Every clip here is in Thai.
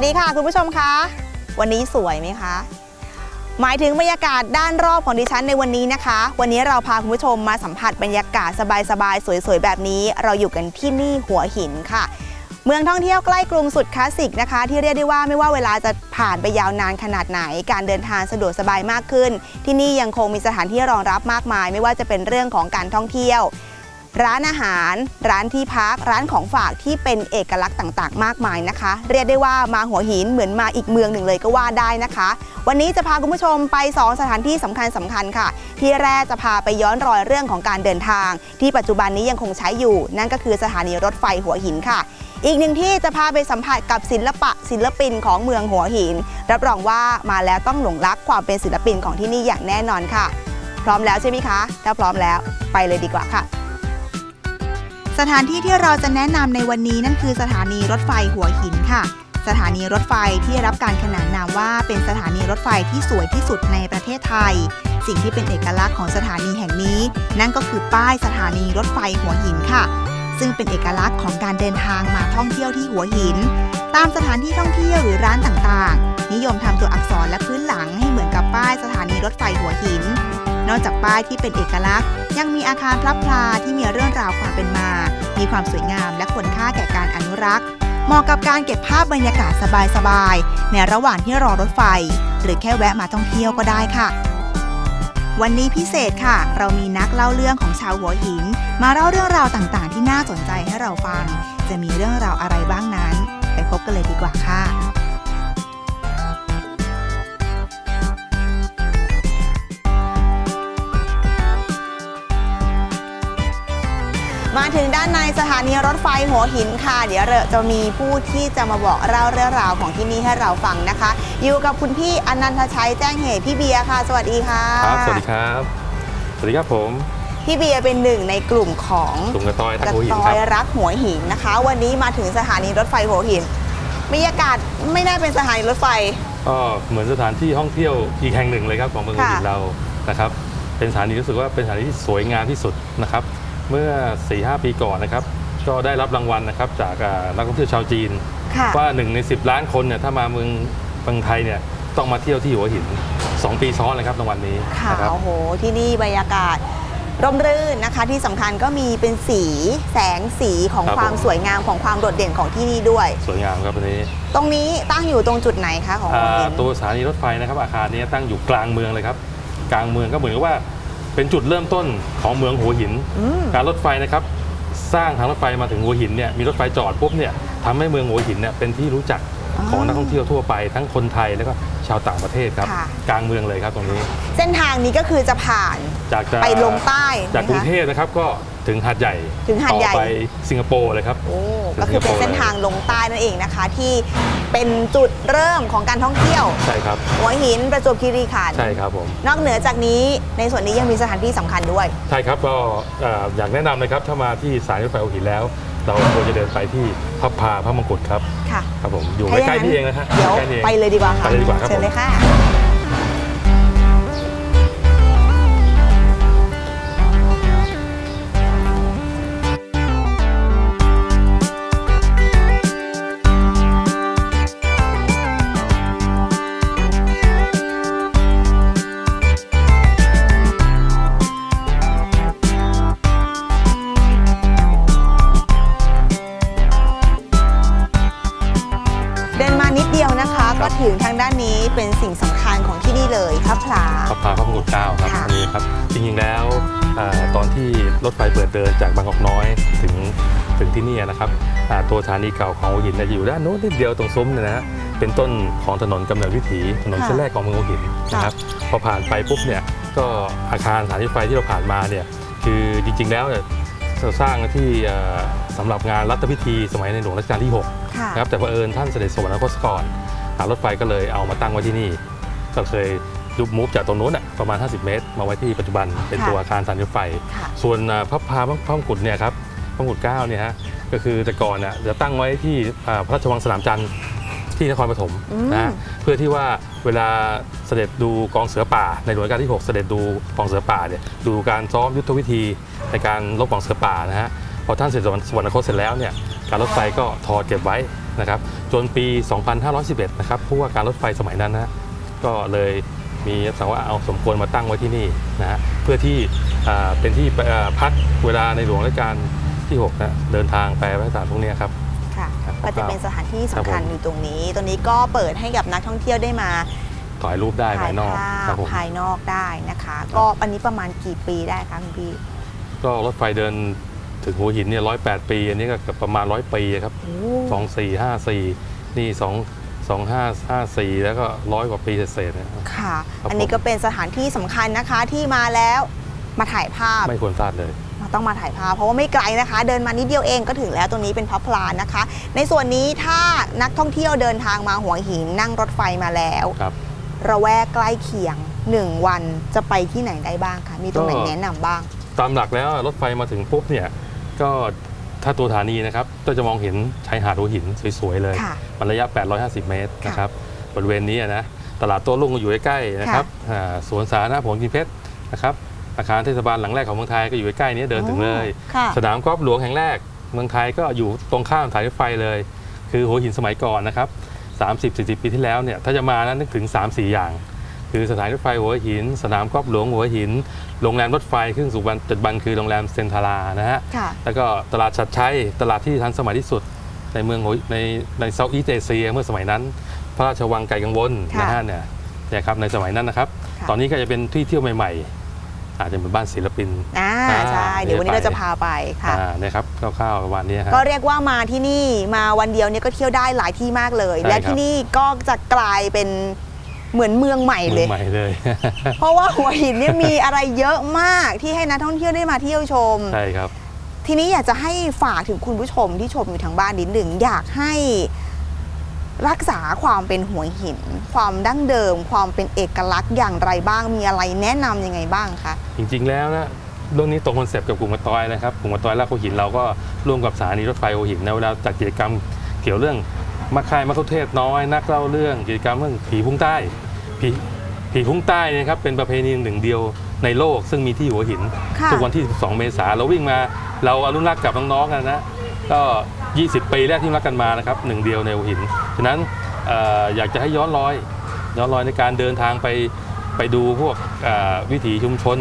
วัสดีค่ะคุณผู้ชมคะวันนี้สวยไหมคะ หมายถึงบรรยากาศด้านรอบของดิฉันในวันนี้นะคะ วันนี้เราพาคุณผู้ชมมาสัมผัสบรรยากาศสบายๆสวยๆแบบนี้ เราอยู่กันที่นี่หัวหินค่ะ เมืองท่องเที่ยวใกล้กรุงสุดคลาสสิกนะคะ ที่เรียกได้ว่าไม่ว่าเวลาจะผ่านไปยาวนานขนาดไหน การเดินทางสะดวกสบายมากขึ้น ที่นี่ยังคงมีสถานที่รองรับมากมาย ไม่ว่าจะเป็นเรื่องของการท่องเที่ยว ร้านอาหาร ร้านที่พัก ร้านของฝากที่เป็นเอกลักษณ์ต่างๆ มากมายนะคะ เรียกได้ว่ามาหัวหินเหมือนมาอีกเมืองหนึ่งเลยก็ว่าได้นะคะ วันนี้จะพาคุณผู้ชมไป 2 สถานที่สำคัญสำคัญค่ะ ที่แรกจะพาไปย้อนรอยเรื่องของการเดินทาง ที่ปัจจุบันนี้ยังคงใช้อยู่ นั่นก็คือสถานีรถไฟหัวหินค่ะอีกหนึ่งที่จะพาไปสัมผัสกับศิลปะศิลปินของเมืองหัวหิน รับรองว่ามาแล้วต้องหลงรักความเป็นศิลปินของที่นี่อย่างแน่นอนค่ะ พร้อมแล้วใช่ไหมคะ ถ้าพร้อมแล้วไปเลยดีกว่าค่ะ สถานที่ที่เราจะแนะนำในวันนี้นั่นคือสถานีรถไฟหัวหินค่ะ สถานีรถไฟที่ได้รับการขนานนามว่าเป็นสถานีรถไฟที่สวยที่สุดในประเทศไทย สิ่งที่เป็นเอกลักษณ์ของสถานีแห่งนี้ นั่นก็คือป้ายสถานีรถไฟหัวหินค่ะ ซึ่งเป็นเอกลักษณ์ของการเดินทางมาท่องเที่ยวที่หัวหิน ตามสถานที่ท่องเที่ยวหรือร้านต่างๆ นิยมทำตัวอักษรและพื้นหลังให้เหมือนกับป้ายสถานีรถไฟหัวหินนอกจากป้ายที่เป็นเอกลักษณ์ ยังมีอาคารพลับพลาที่มีเรื่องราวความเป็นมา มีความสวยงามและควรค่าแก่การอนุรักษ์ เหมาะกับการเก็บภาพบรรยากาศสบายๆในระหว่างที่รอรถไฟ หรือแค่แวะมาท่องเที่ยวก็ได้ค่ะ วันนี้พิเศษค่ะ เรามีนักเล่าเรื่องของชาวหัวหิน มาเล่าเรื่องราวต่างๆ ที่น่าสนใจให้เราฟัง จะมีเรื่องราวอะไรบ้างนั้น ไปพบกันเลยดีกว่าค่ะ มาถึงด้านในสถานีรถไฟหัวหินค่ะ เดี๋ยวเราจะมีผู้ที่จะมาบอกเล่าเรื่องราวของที่นี่ให้เราฟังนะคะ อยู่กับคุณพี่อนันทชัยแจ้งเหตุพี่เบียร์ค่ะ สวัสดีค่ะครับ สวัสดีครับ สวัสดีครับผมพี่เบียร์เป็นหนึ่งในกลุ่มของกลุ่มกระต้อยกทักระหัวหินตอครับยรักหัวหินนะคะ วันนี้มาถึงสถานีรถไฟหัวหินบรรยากาศไม่น่าเป็นสถานีรถไฟก็เหมือนสถานที่ท่องเที่ยวอีกแห่งหนึ่งเลยครับของเมืองหัวหินค่ะเรานะครับ เป็นสถานีรู้สึกว่าเป็นสถานีที่สวยงามที่สุดนะครับ เมื่อ 4-5 ปีก่อนนะครับ ก็ได้รับรางวัลนะครับจากอ่านักท่องเที่ยวชาวจีน ค่ะว่าหนึ่งใน 10 ล้านคนเนี่ยถ้ามาเมืองเมืองไทยเนี่ยต้องมาเที่ยวที่หัวหิน 2 ปีซ้อนเลยครับรางวัลนี้ค่ะนะครับ โอ้โห ที่นี่บรรยากาศร่มรื่นนะคะ ที่สำคัญก็มีเป็นสีแสงสีของครับความผม สวยงามของความโดดเด่นของที่นี่ด้วย สวยงามครับวันนี้ตรงนี้ตั้งอยู่ตรงจุดไหนคะของหัวอ่าหินตัวสถานีรถไฟนะครับอาคารนี้ตั้งอยู่กลางเมืองเลยครับ กลางเมืองก็เหมือนกับว่า เป็นจุดเริ่มต้นของเมืองหัวหินอืมการรถไฟนะครับสร้างทางรถไฟมาถึงหัวหินเนี่ยมีรถไฟจอดปุ๊บเนี่ยทำให้เมืองหัวหินเนี่ยเป็นที่รู้จักอ๋อของนักท่องเที่ยวทั่วไปทั้งคนไทยแล้วก็ชาวต่างประเทศครับค่ะกลางเมืองเลยครับตรงนี้ เส้นทางนี้ก็คือจะผ่านจากจะไปลงใต้จากกรุงเทนะคะพนะครับก็ ถึงหาดใหญ่ถึงหาดใหญ่ ต่อไปสิงคโปร์เลยครับ โอ้ก็คือเป็นเส้นทางลงใต้นั่นเองนะคะ ที่เป็นจุดเริ่มของการท่องเที่ยว ใช่ครับ หัวหินประจวบคีรีขันธ์ใช่ครับผม นอกเหนือจากนี้ในส่วนนี้ยังมีสถานที่สำคัญด้วย ใช่ครับก็เอ่ออยากแนะนำนะครับ ถ้ามาที่สายรถไฟหัวหินแล้ว เราควรจะเดินไปที่พับพาพระมงกุฎครับ ค่ะครับผม อยู่ถ้าใกล้ย่าๆนี่เองนะฮะเดี๋ยวใกล้ๆนี่อง ไปเลยดีกว่าค่ะไปเลยดีกว่าครับเชิญผมเลยค่ะ เป็นสิ่งสำคัญของที่นี่เลยพระพลาพับพาพระมงกุฎเกล้าครับค่ะอันนี้ครับจริงๆแล้วอ่าตอนที่รถไฟเปิดเดินจากบางกอกน้อยถึงถึงที่นี่นะครับอ่าตัวสถานีเก่าของหัวหินเนี่ยอยู่ด้านโน้นนิดเดียวตรงซุ้มเนี่ยนะฮะเป็นต้นของถนนกำเนิดวิถีถนนเส้นแรกของเมืองหัวหินนะครับพอผ่านไปปุ๊บเนี่ยก็อาคารสถานีรถไฟที่เราผ่านมาเนี่ยคือจริงๆแล้วเนี่ยเราสร้างที่เอ่อสำหรับงานรัฐพิธีสมัยในหลวงรัชกาลที่6ค่ะนะครับแต่เผอิญท่านเสด็จสวรรคตก่อน หารถไฟก็เลยเอามาตั้งไว้ที่นี่ ก็เคยยุบมูฟจากตรงนู้นน่ะประมาณ 50 เมตร มาไว้ที่ปัจจุบันเป็นตัวอาคารสถานีรถไฟ ส่วนพระพาพระพระมงกุฎเนี่ยครับพระมงกุฎเก้าเนี่ยฮะก็คือแต่ก่อนน่ะจะตั้งไว้ที่พระราชวังสนามจันทร์ที่นครปฐมมนะเพื่อที่ว่าเวลาเสด็จดูกองเสือป่า ในหลวงรัชกาลที่ 6 เสด็จดูกองเสือป่าเนี่ยดูการซ้อมยุทธวิธีในการลบกองเสือป่านะฮะพอท่านเสร็จสวรรคตเสร็จแล้วเนี่ยการรถไฟก็ถอดเก็บไว้ นะครับจนปี 2511 นะครับผู้ว่าการรถไฟสมัยนั้นนะฮะก็เลยมีสั่งว่าเอาสมควรมาตั้งไว้ที่นี่นะฮะเพื่อที่อ่าเป็นที่เอ่อพักเวลาในหลวงรัชกาลที่6นะเดินทางไปพระราชฐานพวกเนี้ยครับค่ะครับก็จะเป็นสถานที่สำคัญครับผมอยู่ตรงนี้ ตรงนี้ก็เปิดให้กับนักท่องเที่ยวได้มาถ่ายรูปได้ภายนอกภาครับพผมภายนอกได้นะคะ ก็อันนี้ประมาณกี่ปีได้คะคุณพี่ก็รถไฟเดิน ถึงหัวหินเนี่ยร้อยแปดปี อันนี้ก็เกือบประมาณร้อยปีครับโอ้สองสี่ห้าสี่นี่สองสองห้าห้าสี่แล้วก็ร้อยกว่าปีเศษๆนะครับค่ะครับอันนี้ผมก็เป็นสถานที่สำคัญนะคะที่มาแล้วมาถ่ายภาพไม่ควรพลาดเลยต้องมาถ่ายภาพเพราะว่าไม่ไกลนะคะ เดินมานิดเดียวเองก็ถึงแล้วตรงนี้เป็นพับพลานนะคะ ในส่วนนี้ถ้านักท่องเที่ยวเดินทางมาหัวหินนั่งรถไฟมาแล้วครับระแวกใกล้เคียง1วันจะไปที่ไหนได้บ้างคะมีตรงไหนก็แนะนำบ้าง ตามหลักแล้วรถไฟมาถึงปุ๊บเนี่ย ก็ถ้าตัวสถานีนะครับก็จะมองเห็นชายหาดหัวหินสวยๆเลย ค่ะ มันระยะ 850 เมตรค่ะนะครับบริเวณนี้นะตลาดโตัวลุงก็อยู่ใกล้ๆนะครับอ่าสวนสาธารณะผลกินเพชรนะครับอาคารเทศบาลหลังแรกของเมืองไทยก็อยู่ใกล้ๆนี้เดินถึงเลยค่ะ สนามกอล์ฟหลวงแห่งแรก เมืองไทยก็อยู่ตรงข้ามสายรถไฟเลย คือหัวหินสมัยก่อนนะครับ 30-40 ปีที่แล้วเนี่ยถ้าจะมานะนึกถึง 3-4 อย่าง คือสถานีรถไฟหัวหิน สนามกอล์ฟหลวงหัวหิน โรงแรมรถไฟขึ้นสู่ปัจจุบันคือโรงแรมเซนทารานะฮะค่ะแล้วก็ตลาดชัดชัย ตลาดที่ทันสมัยที่สุด ในเมืองหัวในในเซาท์อีสเอเชียเมื่อสมัยนั้น พระราชวังไก่กังวลค่ะนะฮะเนี่ยเนี่ยครับในสมัยนั้นนะครับค่ะตอนนี้ก็จะเป็นที่เที่ยวใหม่ ๆ อาจจะเป็นบ้านศิลปินอ่าอ่าใช่เดี๋ยววันนี้ไปเราจะพาไปค่ะอ่านะครับคร่าวๆประมาณนี้ฮะก็เรียกว่ามาที่นี่มาวันเดียวเนี่ยก็เที่ยวได้หลายที่มากเลยใช่และครับที่นี่ก็จะกลายเป็น เหมือนเมืองใหม่เลยใหม่เลย เพราะว่าหัวหินเนี่ยมีอะไรเยอะมากที่ให้นักท่องเที่ยวได้มาเที่ยวชม ใช่ครับ ทีนี้อยากจะให้ฝากถึงคุณผู้ชมที่ชมอยู่ทางบ้านนิดหนึ่งอยากให้รักษาความเป็นหัวหิน ความดั้งเดิม ความเป็นเอกลักษณ์อย่างไรบ้างมีอะไรแนะนำยังไงบ้างคะจริงๆแล้วนะเรื่องนี้ตรงคอนเซปต์กับกลุ่มมาตอยนะครับกลุ่มมาตอยลาดหัวหินเราก็ร่วมกับสถานีรถไฟหัวหินนะเวลาจัดกิจกรรมเกี่ยวเรื่อง มาคายมะคุเทศน้อย นักเล่าเรื่องกิจกรรมเรื่องผีพุ่งใต้ผีผีพุ่งใต้เนี่ยครับเป็นประเพณีหนึ่งเดียวในโลกซึ่งมีที่หัวหินค่ะทุกวันที่ 12 เมษาเราวิ่งมา เราอนุรักษ์กับน้องๆกันนะก็ 20 ปีแรกที่รักกันมานะครับหนึ่งเดียวในหัวหินฉะนั้นเอ่ออยากจะให้ย้อนรอย ย้อนรอยในการเดินทางไปไปดูพวกเอ่อวิถีชุมชน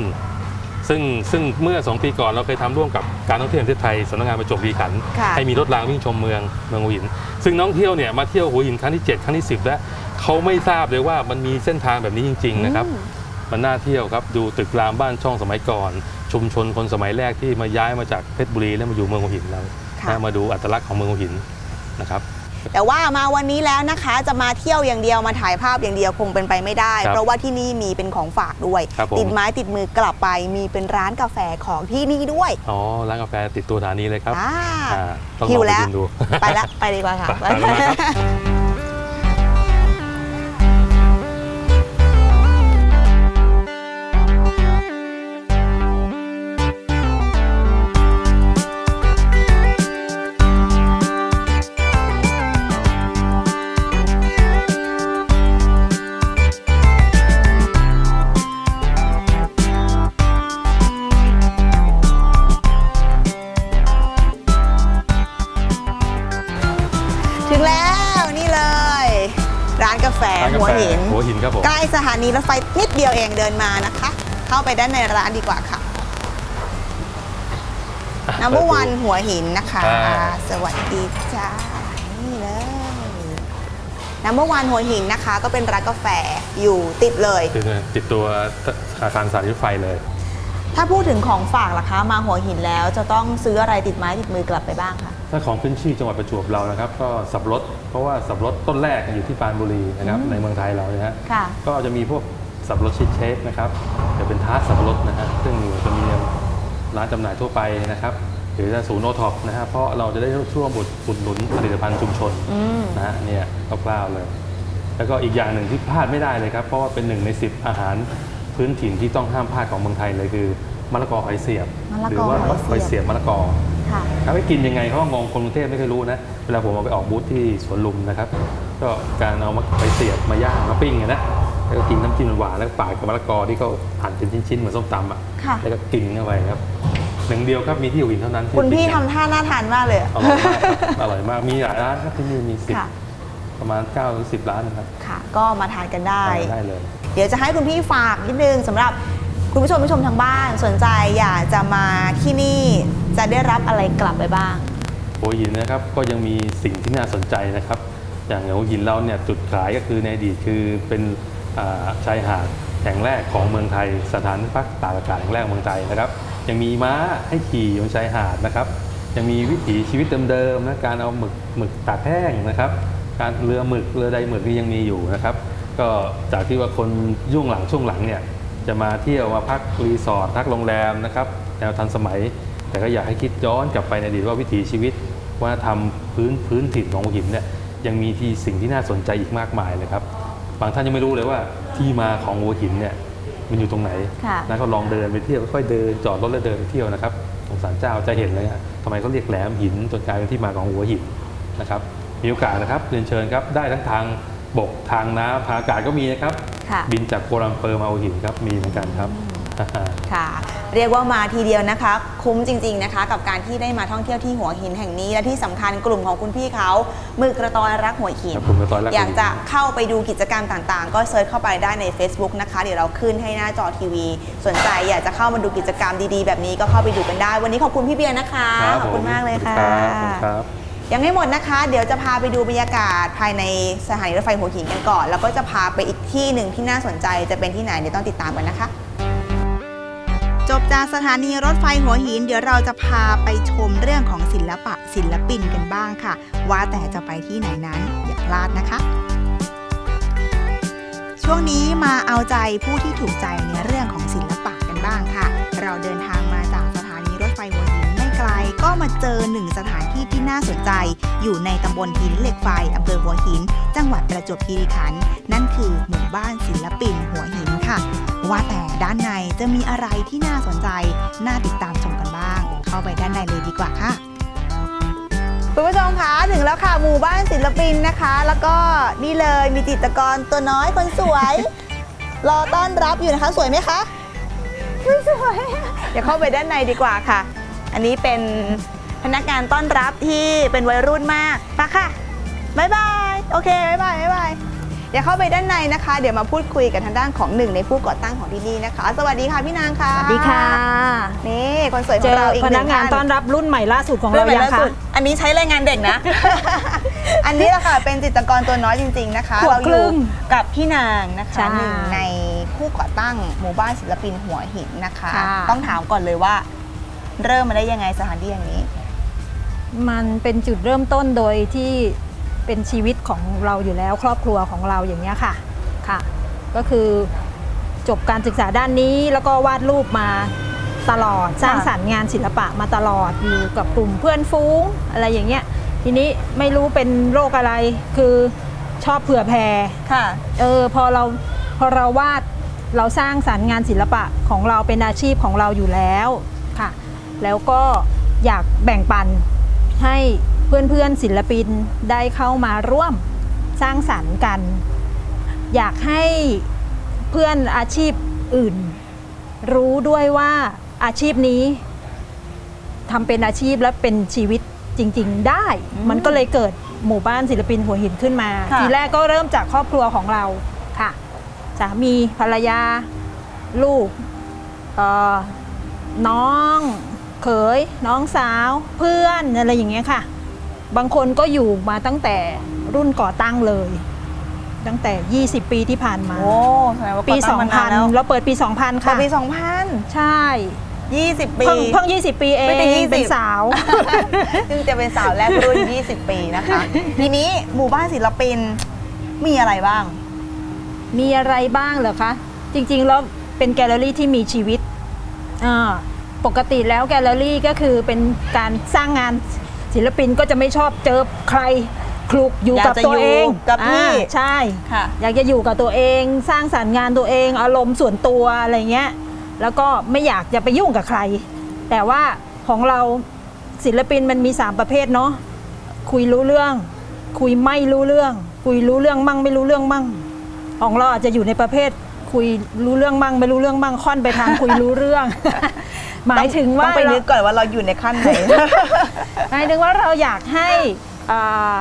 ซึ่งซึ่งเมื่อ 2 ปีก่อนเราเคยทำร่วมกับการท่องเที่ยวแห่งประเทศไทยสำนักงานประจวบคีรีขันธ์ค่ะ ให้มีรถรางวิ่งชมเมืองเมืองหัวหิน ซึ่งนักท่องเที่ยวเนี่ยมาเที่ยวหัวหินครั้งที่ 7 ครั้งที่ 10 แล้วเขาไม่ทราบเลยว่ามันมีเส้นทางแบบนี้จริง ๆ นะครับ อืม มันน่าเที่ยวครับ ดูตึกรามบ้านช่องสมัยก่อน ชุมชนคนสมัยแรกที่มาย้ายมาจากเพชรบุรีแล้วมาอยู่เมืองหัวหินเราค่ะ นะมาดูอัตลักษณ์ของเมืองหัวหินนะครับ แต่ว่ามาวันนี้แล้วนะคะ จะมาเที่ยวอย่างเดียวมาถ่ายภาพอย่างเดียวคงเป็นไปไม่ได้ ครับเพราะว่าที่นี่มีเป็นของฝากด้วย ครับผม ติดไม้ติดมือกลับไปมีเป็นร้านกาแฟของที่นี่ด้วยอ๋อร้านกาแฟติดตัวสถานีเลยครับอ่า อ่าต้องหิลวองไปแล้วชิมดู ไปละไปดีกว่าค่ะ ไปไปแล้วนะครับ นหัวหินครับผม ใกล้สถานีรถไฟนิดเดียวเองเดินมานะคะ เข้าไปด้านในร้านดีกว่าค่ะนัมเบอร์วันหัวหินนะคะอ่าสวัสดีจ้า นี่เลยนัมเบอร์วันหัวหินนะคะ ก็เป็นร้านกาแฟอยู่ติดเลยคือติดตัวอาคารสถานีรถไฟเลย ถ้าพูดถึงของฝากล่ะคะ มาหัวหินแล้วจะต้องซื้ออะไรติดไม้ติดมือกลับไปบ้างคะ ถ้าของขึ้นชื่อจังหวัดประจวบเรานะครับ ก็สับปะรดเพราะว่าสับปะรดต้นแรกอยู่ที่ปรานบุรีนะครับในเมืองไทยเรานะฮะค่ะ ก็จะมีพวกสับปะรดชีสเชฟนะครับจะเป็นทาร์ตสับปะรดนะฮะซึ่งจะมีร้านจำหน่ายทั่วไปนะครับ หรือจะศูนย์โอท็อปนะฮะเพราะเราจะได้ช่วมอุดหนุนผลิตภัณฑ์ชุมชนอืม นะฮะเนี่ยคร่าวๆเลย แล้วก็อีกอย่างหนึ่งที่พลาดไม่ได้เลยครับ เพราะว่าเป็นหนึ่งใน 10 อาหารพื้นถิ่นที่ต้องห้ามพลาดของเมืองไทยเลยคือ มะละกอหอยเสียบ มะละกอหรืว่าหหออยยเสีเสียยบบมะละกอค่ะถ้าไปกินยังไงเขาก็งงคนกรุงเทพไม่เคยรู้นะเวลาผมเอาไปออกบูธที่สวนลุมนะครับ ก็การเอามาไปเสียบมาย่างมาปิ้งอะนะแล้วก็กินน้ำจิ้มหวานๆแล้วก็ปาดกับมะละกอที่เขาหั่นเป็นชิ้นๆเหมือนส้มตำอะค่ะ แล้วก็กินเข้าไปครับหนึ่งเดียวครับมีที่หัวหินเท่านั้นที่คุณพี่ปิ้งทำท่าน่าทานมากเลยอะอร่อยมากครับอร่อยมากมีหลายร้านครับที่นี่มีสิบค่ะ ประมาณ9หรือ10ร้านนะครับค่ะ ก็มาทานกันได้ ทานได้เลย เดี๋ยวจะให้คุณพี่ฝากนิดนึงสำหรับ คุณผู้ชมผู้ชมทางบ้านสนใจอยากจะมาที่นี่จะได้รับอะไรกลับไปบ้าง หัวหินนะครับก็ยังมีสิ่งที่น่าสนใจนะครับ อย่างหัวหินเราเนี่ยจุดขายก็คือในอดีตคือเป็นอ่าชายหาดแห่งแรกของเมืองไทย สถานพักตากอากาศแห่งแรกของเมืองไทยนะครับ ยังมีม้าให้ขี่บนชายหาดนะครับ ยังมีวิถีชีวิตเดิมๆนะการเอาหมึกหมึกตากแห้งนะครับ การเรือหมึกเรือใดหมึกนี่ยังมีอยู่นะครับ ก็จากที่ว่าคนยุ่งหลังช่วงหลังเนี่ย จะมาเที่ยวมาพักรีสอร์ทพักโรงแรมนะครับแนวทันสมัย แต่ก็อยากให้คิดย้อนกลับไปในอดีตว่าวิถีชีวิตว่าทำพื้นพื้นถิ่นของหัวหินเนี่ยยังมีที่สิ่งที่น่าสนใจอีกมากมายเลยครับบางท่านยังไม่รู้เลยว่าที่มาของหัวหินเนี่ยมันอยู่ตรงไหนค่ะนะก็ลองเดินไปเที่ยวค่อยๆเดินจอดรถแล้วเดินไปเที่ยวนะครับตรงศาลเจ้าจะเห็นเลยฮะทำไมเขาเรียกแหลมหินจนกลายเป็นที่มาของหัวหินนะครับมีโอกาสนะครับเรียนเชิญครับได้ทั้งทางบกทางน้ำทางอากาศก็มีนะครับ ค่ะ บินจากโกลัมเปอร์มาหัวหินครับมีเหมือนกันครับ ค่ะ เรียกว่ามาทีเดียวนะคะ คุ้มจริง ๆนะคะ กับการที่ได้มาท่องเที่ยวที่หัวหินแห่งนี้ และที่สำคัญกลุ่มของคุณพี่เขามือกระตอยรักหัวหิน ครับผมกระตอยรักหัวหิน อยากจะเข้าไปดูกิจกรรมต่างๆ ก็เซิร์ชเข้าไปได้ใน Facebook นะคะ เดี๋ยวเราขึ้นให้หน้าจอทีวี สนใจอยากจะเข้ามาดูกิจกรรมดีๆ แบบนี้ก็เข้าไปดูกันได้ วันนี้ขอบคุณพี่เบียร์นะคะรับขอบคุณผมมากเลยค่ะรับขอบณครับ ยังไม่หมดนะคะ เดี๋ยวจะพาไปดูบรรยากาศภายในสถานีรถไฟหัวหินกันก่อน แล้วก็จะพาไปอีกที่หนึ่งที่น่าสนใจจะเป็นที่ไหนเดี๋ยวต้องติดตามกันนะคะ จบจากสถานีรถไฟหัวหิน เดี๋ยวเราจะพาไปชมเรื่องของศิลปะศิลปินกันบ้างค่ะ ว่าแต่จะไปที่ไหนนั้นอย่าพลาดนะคะ ช่วงนี้มาเอาใจผู้ที่ถูกใจในเรื่องของศิลปะกันบ้างค่ะ เราเดินทางมา กลก็มาเจอหนึ่งสถานที่ที่น่าสนใจ อยู่ในตำบลหินเหล็กไฟอำเภอหัวหิน จังหวัดประจวบคีรีขันธ์นั่นคือหมู่บ้านศิลปินหัวหินค่ะ ว่าแต่ด้านในจะมีอะไรที่น่าสนใจ น่าติดตามชมกันบ้าง เข้าไปด้านในเลยดีกว่าค่ะคุณผู้ชมคะถึงแล้วค่ะหมู่บ้านศิลปินนะคะ แล้วก็นี่เลยมีจิตรกรตัวน้อยคนสวย รอต้อนรับอยู่นะคะ สวยไหมคะไม่สวย เดี๋ยวเข้าไปด้านในดีกว่าค่ะ อันนี้เป็นพนักงานต้อนรับที่เป็นวัยรุ่นมากไปค่ะบ๊ายบายโอเคบ๊ายบายบ๊ายบายเดี๋ยวเข้าไปด้านในนะคะ เดี๋ยวมาพูดคุยกับทางด้านของหนึ่งในผู้ก่อตั้งของที่นี่นะคะ สวัสดีค่ะพี่นางค่ะสวัสดีค่ะ นี่คนสวยขเจองอเราอีกพหนันึ่กงงานท่ต้อนรับรุ่นใหม่ล่าสุดของเราใหม่ยังล่คะสุดอันนี้ใช้แรงงานเด็กนะ อันนี้แหละค่ะเป็นจิตรกรตัวน้อยจริง ๆนะคะขวบเราอครึ่ยู่งกับพี่นางนะคะใช่หนึ่งในผู้ก่อตั้งหมู่บ้านศิลปินหัวหินนะคะ ค่ะ ต้องถามก่อนเลยว่า เริ่มมาได้ยังไงสถานที่อย่างนี้ มันเป็นจุดเริ่มต้นโดยที่เป็นชีวิตของเราอยู่แล้วครอบครัวของเราอย่างเงี้ยค่ะค่ะ ก็คือจบการศึกษาด้านนี้แล้วก็วาดรูปมาตลอดสร้างสรรค์งานศิลปะมาตลอดอยู่กับกลุ่มเพื่อนฟุ้งอะไรอย่างเงี้ย ทีนี้ไม่รู้เป็นโรคอะไรคือชอบเผื่อแผ่ค่ะเออพอเราพอเราวาดเราสร้างสรรค์งานศิลปะของเราเป็นอาชีพของเราอยู่แล้วค่ะ แล้วก็อยากแบ่งปันให้เพื่อนๆศิลปินได้เข้ามาร่วมสร้างสรรค์กัน อยากให้เพื่อนอาชีพอื่น รู้ด้วยว่าอาชีพนี้ทำเป็นอาชีพและเป็นชีวิตจริง ๆ ได้อืมมันก็เลยเกิดหมู่บ้านศิลปินหัวหินขึ้นมาค่ะทีแรกก็เริ่มจากครอบครัวของเราค่ะ สามีภรรยา ลูกเอ่อน้อง เขยน้องสาวเพื่อนอะไรอย่างเงี้ยค่ะ บางคนก็อยู่มาตั้งแต่รุ่นก่อตั้งเลย ตั้งแต่ 20 ปีที่ผ่านมา โอ้แสดงว่าปี ก่อตั้งมานานแล้ว2000 เราเปิดปี 2000เปิค่ะดปี 2000 ใช่ 20 ปี เพิ่งเพิ่ง 20 ปีเองไม่ถึง20 เป็นสาว ซึ่งจะเป็นสาวแรกรุ่น 20 ปีนะคะ ทีนี้หมู่บ้านศิลปินมีอะไรบ้าง มีอะไรบ้างเหรอคะ จริงๆ แล้วเป็นแกลเลอรี่ที่มีชีวิตอ่า ปกติแล้วแกลเลอรี่ก็คือเป็นการสร้างงานศิลปินก็จะไม่ชอบเจอใครคลุกอยู่อยากกับจะตัวเองอยู่กับที่อ่าใช่ค่ะอยากจะอยู่กับตัวเองสร้างสรรค์งานตัวเองอารมณ์ส่วนตัวอะไรเงี้ยแล้วก็ไม่อยากจะไปยุ่งกับใคร แต่ว่าของเราศิลปินมันมี 3 ประเภทเนาะคุยรู้เรื่อง คุยไม่รู้เรื่อง คุยรู้เรื่องมั่งไม่รู้เรื่องมั่ง ของเราอาจจะอยู่ในประเภทคุยรู้เรื่องมั่งไม่รู้เรื่องมั่งค่อนไปทางคุยรู้เรื่อง หมายถึงว่าต้องไปเรานึกก่อนว่าเราอยู่ในขั้นไหน หมายถึงว่าเราอยากให้อ่า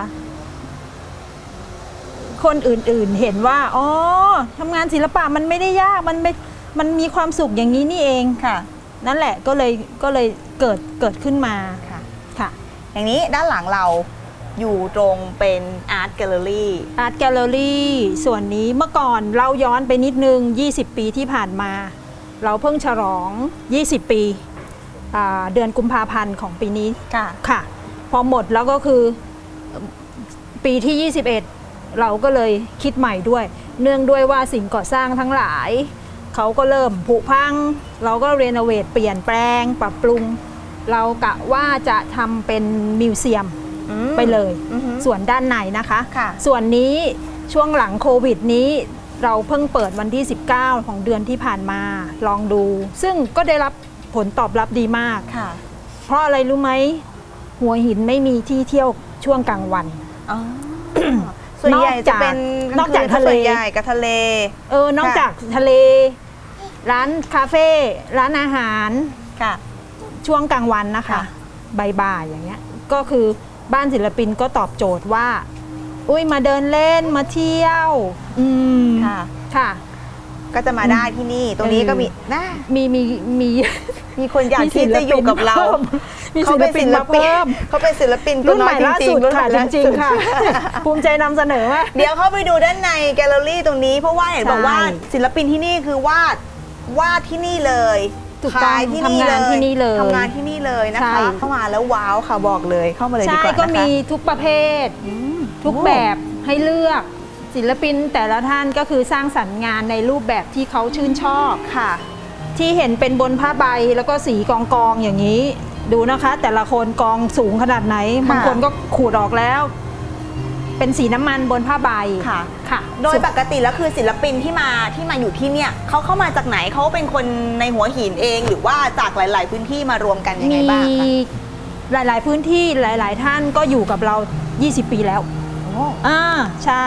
คนอื่นๆเห็นว่าอ๋อทำงานศิลปะมันไม่ได้ยากมันไม่มันมีความสุขอย่างนี้นี่เองค่ะ นั่นแหละก็เลยก็เลยเกิดเกิดขึ้นมาค่ะค่ะ อย่างนี้ด้านหลังเราอยู่ตรงเป็นอาร์ตแกลเลอรี่อาร์ตแกลเลอรี่ส่วนนี้เมื่อก่อนเราย้อนไปนิดนึง 20 ปีที่ผ่านมา เราเพิ่งฉลอง 20 ปีอ่าเดือนกุมภาพันธ์ของปีนี้ค่ะค่ะ พอหมดแล้วก็คือปีที่ 21 เราก็เลยคิดใหม่ด้วย เนื่องด้วยว่าสิ่งก่อสร้างทั้งหลาย เขาก็เริ่มผุพัง เราก็เรโนเวทเปลี่ยนแปลง ปรับปรุง เรากะว่าจะทำเป็นมิวเซียมอืมไปเลยอือหือส่วนด้านในนะคะค่ะส่วนนี้ช่วงหลังโควิดนี้ เราเพิ่งเปิดวันที่ 19 ของเดือนที่ผ่านมาลองดู ซึ่งก็ได้รับผลตอบรับดีมาก ค่ะเพราะอะไรรู้ไหมหัวหินไม่มีที่เที่ยวช่วงกลางวัน อ๋อ ส่วนใหญ่จะเป็นนอกจากลงคืทะเลส่วนใหญ่กับทะเล เออนอกค่ะ จากทะเล ร้านคาเฟ่ร้านอาหารค่ะ ช่วงกลางวันนะคะค่ะ บ่ายๆอย่างเงี้ยก็คือบ้านศิลปินก็ตอบโจทย์ว่า อุ้ยมาเดินเล่นมาเที่ยว อืมค่ะ ค่ะ ก็จะมาได้ที่นี่ตรงนี้ก็มีน่ามีมีมี มีคนอยากมีที่จะอยู่กับเรามีศิลปินมาเพิ่มเขาเป็นศิลปินรุ่นใหม่ตัวอยล่าจริสุงดๆรุ่นใหค่ะม่จล่าริงสุดๆค่ะ ภูมิใจนำเสนอว่าเดี๋ยวเข้าไปดูด้านในแกลเลอรี่ตรงนี้เพราะว่าเห็นบอกว่าใช่ศิลปินที่นี่คือวาดวาดที่นี่เลยถูกต้องขายที่นี่ทำงานที่นี่เลยทำงานที่นี่เลยนะใช่คะ เข้ามาแล้วว้าวค่ะบอกเลยเข้ามาเลยดีใช่กว่านะคะก็มีทุกประเภทอืม ทุกโอ้แบบให้เลือกศิลปินแต่ละท่านก็คือสร้างสรรค์งานในรูปแบบที่เขาชื่นชอบค่ะ ที่เห็นเป็นบนผ้าใบแล้วก็สีกองกองๆอย่างนี้ ดูนะคะ แต่ละคนกองสูงขนาดไหนค่ะบางคนก็ขูดออกแล้ว เป็นสีน้ำมันบนผ้าใบค่ะค่ะ โดยปกติแล้วคือศิลปินที่มาที่มาอยู่ที่เนี่ยเขาเข้ามาจากไหนเขาเป็นคนในหัวหินเอง หรือว่าจากหลาย ๆ พื้นที่มารวมกันยังไงมีบ้างคะหลาย ๆ พื้นที่หลาย ๆ ท่านก็อยู่กับเรา 20 ปีแล้ว อ่าใช่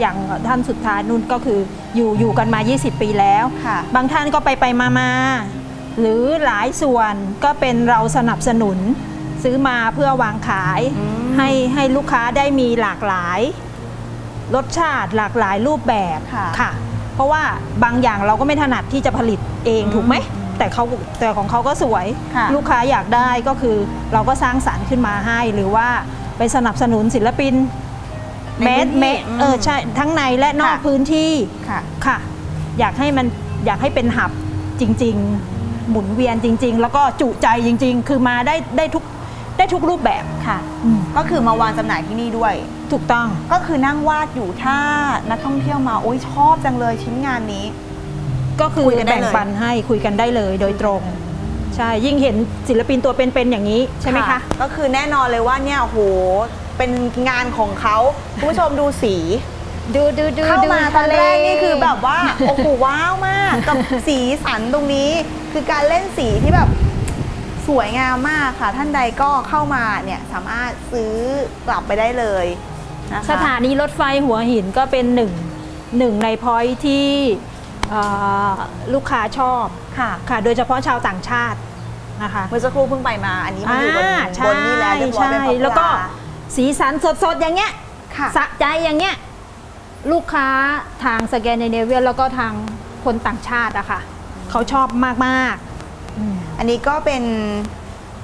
อย่างท่านสุดท้ายนุ่นก็คืออยู่อยู่กันมา 20 ปีแล้ว ค่ะบางท่านก็ไปไปมามาหรือหลายส่วนก็เป็นเราสนับสนุน ซื้อมาเพื่อวางขายอืม ให้ให้ลูกค้าได้มีหลากหลาย รสชาติหลากหลายรูปแบบค่ะ เพราะว่าบางอย่างเราก็ไม่ถนัดที่จะผลิตเองอืมถูกไหม แต่เขาแต่ของเขาก็สวย ค่ะ ลูกค้าอยากได้ก็คือเราก็สร้างสารรค์ขึ้นมาให้ หรือว่าไปสนับสนุนศิลปิน ในแมพื้สนที่เมอืมเออใช่ทั้งในและนอกค่ะ พื้นที่ค่ะ ค่ะ อยากให้มันอยากให้เป็นหับจริง ๆ หมุนเวียนจริง ๆ แล้วก็จุใจจริง ๆ คือมาได้ได้ทุกได้ทุกรูปแบบค่ะ อืมก็คือมาวางจำหน่ายที่นี่ด้วย ถูกต้อง ก็คือนั่งวาดอยู่ถ้านักท่องเที่ยวมาโอ้ยชอบจังเลยชิ้นงานนี้ ก็คือคุยกันได้แบ่งเลยปันให้คุยกันได้เลยโดยตรง ใช่ยิ่งเห็นศิลปินตัวเป็นๆอย่างนี้ใช่ไหมคะ ก็คือแน่นอนเลยว่าเนี่ยโอ้โห เป็นงานของเขาคุณผู้ชมดูสี ดูดูดูเข้ามาดูตอนแรกทะเลนี่คือแบบว่า โอ้โหว้าวมากกับสีสันตรงนี้ คือการเล่นสีที่แบบสวยงามมากค่ะ ท่านใดก็เข้ามาเนี่ยสามารถซื้อกลับไปได้เลยนะคะสถานีรถไฟหัวหินก็เป็นหนึ่งหนึ่งในพอยที่เอ่อลูกค้าชอบค่ะค่ะ โดยเฉพาะชาวต่างชาตินะคะ เมื่อสักครู่เพิ่งไปมา อันนี้มันอยู่บนอ่าบนนี่แล้วเรียบร้อยเป็นใช่ป๊อปแล้วก็ลา สีสันสดๆ อย่างเงี้ยค่ะสะใจอย่างเงี้ยลูกค้าทางสแกนดิเนเวียแล้วก็ทางคนต่างชาติอะค่ะเขาชอบมากๆอืมอันนี้ก็เป็น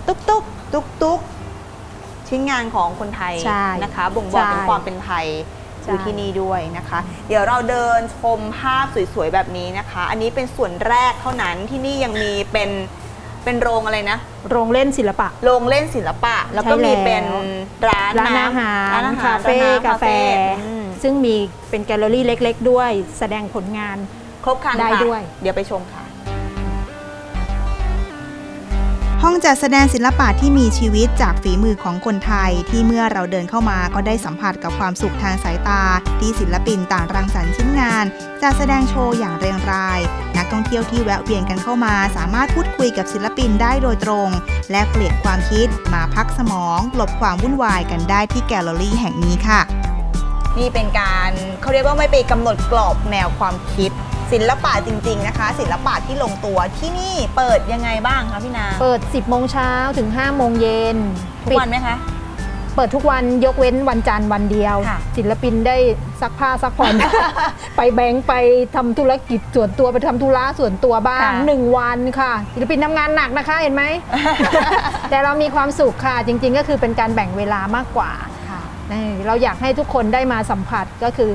ตุ๊กตุ๊กตุ๊กตุ๊กชิ้นงานของคนไทยใช่นะคะ บ่งบอกถึงใช่ความเป็นไทยใช่ อยู่ที่นี่ด้วยนะคะ เดี๋ยวเราเดินชมภาพสวยๆแบบนี้นะคะ อันนี้เป็นส่วนแรกเท่านั้นที่นี่ยังมีเป็น เป็นโรงอะไรนะ โรงเล่นศิลปะ โรงเล่นศิลปะ แล้วก็ใช่แล้วมีเป็นร้านร้านน้อาหารร้านอาหารคาเฟ่ร้นน้ำกาแฟอืมซึ่งมีเป็นแกลเลอรี่เล็ก ๆ ด้วย แสดงผลงานครบครันได้ค่ะด้วย เดี๋ยวไปชมค่ะ ห้องจัดแสดงศิลปะที่มีชีวิตจากฝีมือของคนไทย ที่เมื่อเราเดินเข้ามาก็ได้สัมผัสกับความสุขทางสายตา ที่ศิลปินต่างรังสรรค์ชิ้นงาน จัดแสดงโชว์อย่างเรียงราย นักท่องเที่ยวที่แวะเวียนกันเข้ามา สามารถพูดคุยกับศิลปินได้โดยตรง และเปลี่ยนความคิดมาพักสมอง หลบความวุ่นวายกันได้ที่แกลเลอรี่แห่งนี้ค่ะ นี่เป็นการเขาเรียกว่าไม่ไปกำหนดกรอบแนวความคิด ศิลปะจริง ๆนะคะ ศิลปะที่ลงตัวที่นี่เปิดยังไงบ้างคะพี่นาเปิด 10 โมงเช้าถึง 5 โมงเย็นทุกปิดวันไหมคะ เปิดทุกวันยกเว้นวันจันทร์วันเดียว ค่ะ ศิลปินได้ซักผ้าซักผ่อน ไปแบงค์ไปทำธุรกิจส่วนตัวไปทำธุระส่วนตัวบ้างค่ะหนึ่งวันค่ะ ศิลปินทำงานหนักนะคะเห็นไหม แต่เรามีความสุขค่ะ จริง ๆ ก็คือเป็นการแบ่งเวลามากกว่า ค่ะ เออเราอยากให้ทุกคนได้มาสัมผัสก็คือ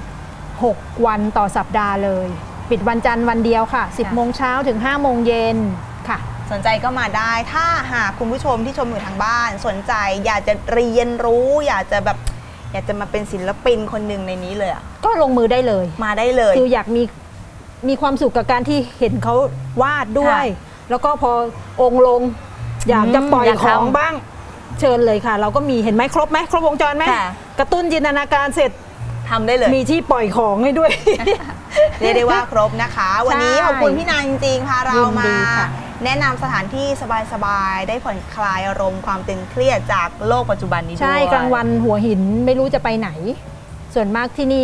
6 วันต่อสัปดาห์เลย ปิดวันจันทร์วันเดียวค่ะ 10 โมงเช้าถึง 5 โมงเย็นค่ะ สนใจก็มาได้ ถ้าหากคุณผู้ชมที่ชมอยู่ทางบ้าน สนใจอยากจะเรียนรู้ อยากจะแบบอยากจะมาเป็นศิลปินคนหนึ่งในนี้เลยอะก็ลงมือได้เลย มาได้เลย คืออยากมีมีความสุขกับการที่เห็นเขาวาดด้วยค่ะแล้วก็พอองค์ลง อยากจะปล่อยอยากของทำบ้าง เชิญเลยค่ะ เราก็มีเห็นไหมครบไหมครบวงจรไหมค่ะ กระตุ้นจินตนาการเสร็จทำได้เลย มีที่ปล่อยของให้ด้วย เรียกได้ว่าครบนะคะ วันนี้ใช่ขอบคุณพี่นางจริงๆ พาเรายินมาดีค่ะแนะนำสถานที่สบายๆ ได้ผ่อนคลายอารมณ์ความตึงเครียดจากโลกปัจจุบันนี้ด้วย ใช่กลางวันหัวหินไม่รู้จะไปไหน ส่วนมากที่นี่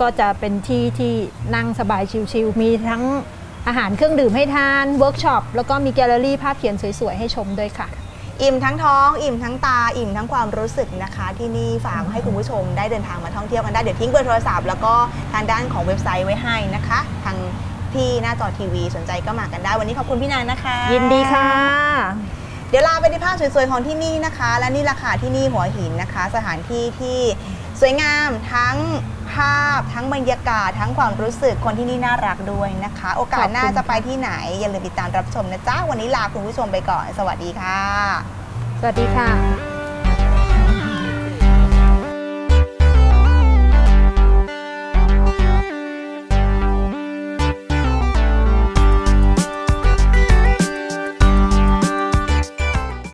ก็จะเป็นที่ที่นั่งสบายชิลๆ มีทั้งอาหารเครื่องดื่มให้ทาน เวิร์กช็อป แล้วก็มีแกลเลอรี่ภาพเขียนสวยๆ ให้ชมด้วยค่ะ อิ่มทั้งท้อง อิ่มทั้งตา อิ่มทั้งความรู้สึกนะคะ ที่นี่ฝากให้คุณผู้ชมได้เดินทางมาท่องเที่ยวกันได้ เดี๋ยวทิ้งเบอร์โทรศัพท์แล้วก็ทางด้านของเว็บไซต์ไว้ให้นะคะ ทางที่หน้าจอทีวีสนใจก็มากันได้ วันนี้ขอบคุณพี่นางนะคะ ยินดีค่ะ เดี๋ยวลาไปในภาพสวยๆของที่นี่นะคะ และนี่ราคาที่นี่หัวหินนะคะ สถานที่ที่สวยงามทั้งภาพทั้งบรรยากาศทั้งความรู้สึกคนที่นี่น่ารักด้วยนะคะ โอกาสหน้าขอบคุณจะไปที่ไหน อย่าลืมติดตามรับชมนะจ๊ะ วันนี้ลาคุณผู้ชมไปก่อน สวัสดีค่ะ สวัสดีค่ะ